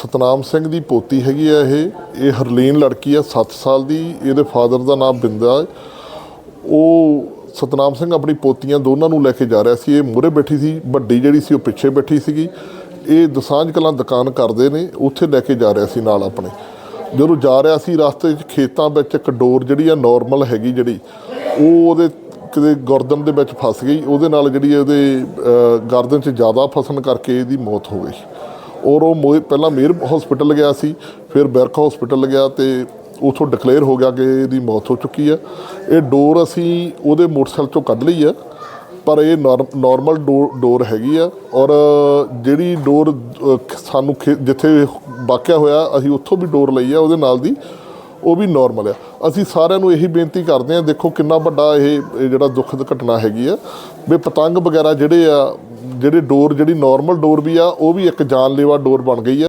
ਸਤਨਾਮ ਸਿੰਘ ਦੀ ਪੋਤੀ ਹੈਗੀ ਆ ਇਹ। ਇਹ ਹਰਲੀਨ ਲੜਕੀ ਆ 7 ਸਾਲ ਦੀ। ਇਹਦੇ ਫਾਦਰ ਦਾ ਨਾਮ ਬਿੰਦਾ ਉਹ ਸਤਨਾਮ ਸਿੰਘ ਆਪਣੀ ਪੋਤੀਆਂ ਦੋਨਾਂ ਨੂੰ ਲੈ ਕੇ ਜਾ ਰਿਹਾ ਸੀ। ਇਹ ਮੂਹਰੇ ਬੈਠੀ ਸੀ, ਵੱਡੀ ਜਿਹੜੀ ਸੀ ਉਹ ਪਿੱਛੇ ਬੈਠੀ ਸੀਗੀ। ਇਹ ਦਸਾਂਝ ਕਲਾਂ ਦੁਕਾਨ ਕਰਦੇ ਨੇ, ਉੱਥੇ ਲੈ ਕੇ ਜਾ ਰਿਹਾ ਸੀ ਨਾਲ ਆਪਣੇ। ਜਦੋਂ ਜਾ ਰਿਹਾ ਸੀ, ਰਸਤੇ 'ਚ ਖੇਤਾਂ ਵਿੱਚ ਇੱਕ ਡੋਰ ਜਿਹੜੀ ਆ ਨਾਰਮਲ ਹੈਗੀ ਜਿਹੜੀ, ਉਹ ਉਹਦੇ ਕਿਤੇ ਗਰਦਨ ਦੇ ਵਿੱਚ ਫਸ ਗਈ। ਉਹਦੇ ਨਾਲ ਜਿਹੜੀ ਉਹਦੇ ਗਰਦਨ 'ਚ ਜ਼ਿਆਦਾ ਫਸਣ ਕਰਕੇ ਇਹਦੀ ਮੌਤ ਹੋ ਗਈ। ਔਰ ਉਹ ਮੋਏ ਪਹਿਲਾਂ ਮੇਰ ਹਸਪੀਟਲ ਗਿਆ ਸੀ, ਫਿਰ ਬਰਕ ਹਸਪੀਟਲ ਗਿਆ ਤੇ ਉਥੋਂ ਡਿਕਲੇਅਰ ਹੋ ਗਿਆ ਕਿ ਇਹਦੀ ਮੌਤ ਹੋ ਚੁੱਕੀ ਆ ਇਹ ਡੋਰ ਅਸੀਂ ਉਹਦੇ ਮੋਟਰਸਾਈਕਲ ਚੋਂ ਕੱਢ ਲਈ ਆ ਪਰ ਇਹ ਨਾਰਮਲ ਡੋਰ ਹੈਗੀ ਆ ਔਰ ਜਿਹੜੀ ਡੋਰ ਸਾਨੂੰ ਖੇ- ਜਿੱਥੇ ਵਾਕਿਆ ਹੋਇਆ, ਅਸੀਂ ਉੱਥੋਂ ਵੀ ਡੋਰ ਲਈ ਆ, ਉਹਦੇ ਨਾਲ ਦੀ ਉਹ ਵੀ ਨਾਰਮਲ ਆ। ਅਸੀਂ ਸਾਰਿਆਂ ਨੂੰ ਇਹੀ ਬੇਨਤੀ ਕਰਦੇ ਆ ਦੇਖੋ ਕਿੰਨਾ ਵੱਡਾ ਇਹ ਇਹ ਜਿਹੜਾ ਦੁੱਖਦ ਘਟਨਾ ਹੈਗੀ ਆ, ਵੀ ਪਤੰਗ ਵਗੈਰਾ ਜਿਹੜੇ ਆ ਜਿਹੜੇ ਡੋਰ ਜਿਹੜੀ ਨਾਰਮਲ ਡੋਰ ਵੀ ਆ, ਉਹ ਵੀ ਇੱਕ ਜਾਨਲੇਵਾ ਡੋਰ ਬਣ ਗਈ ਆ।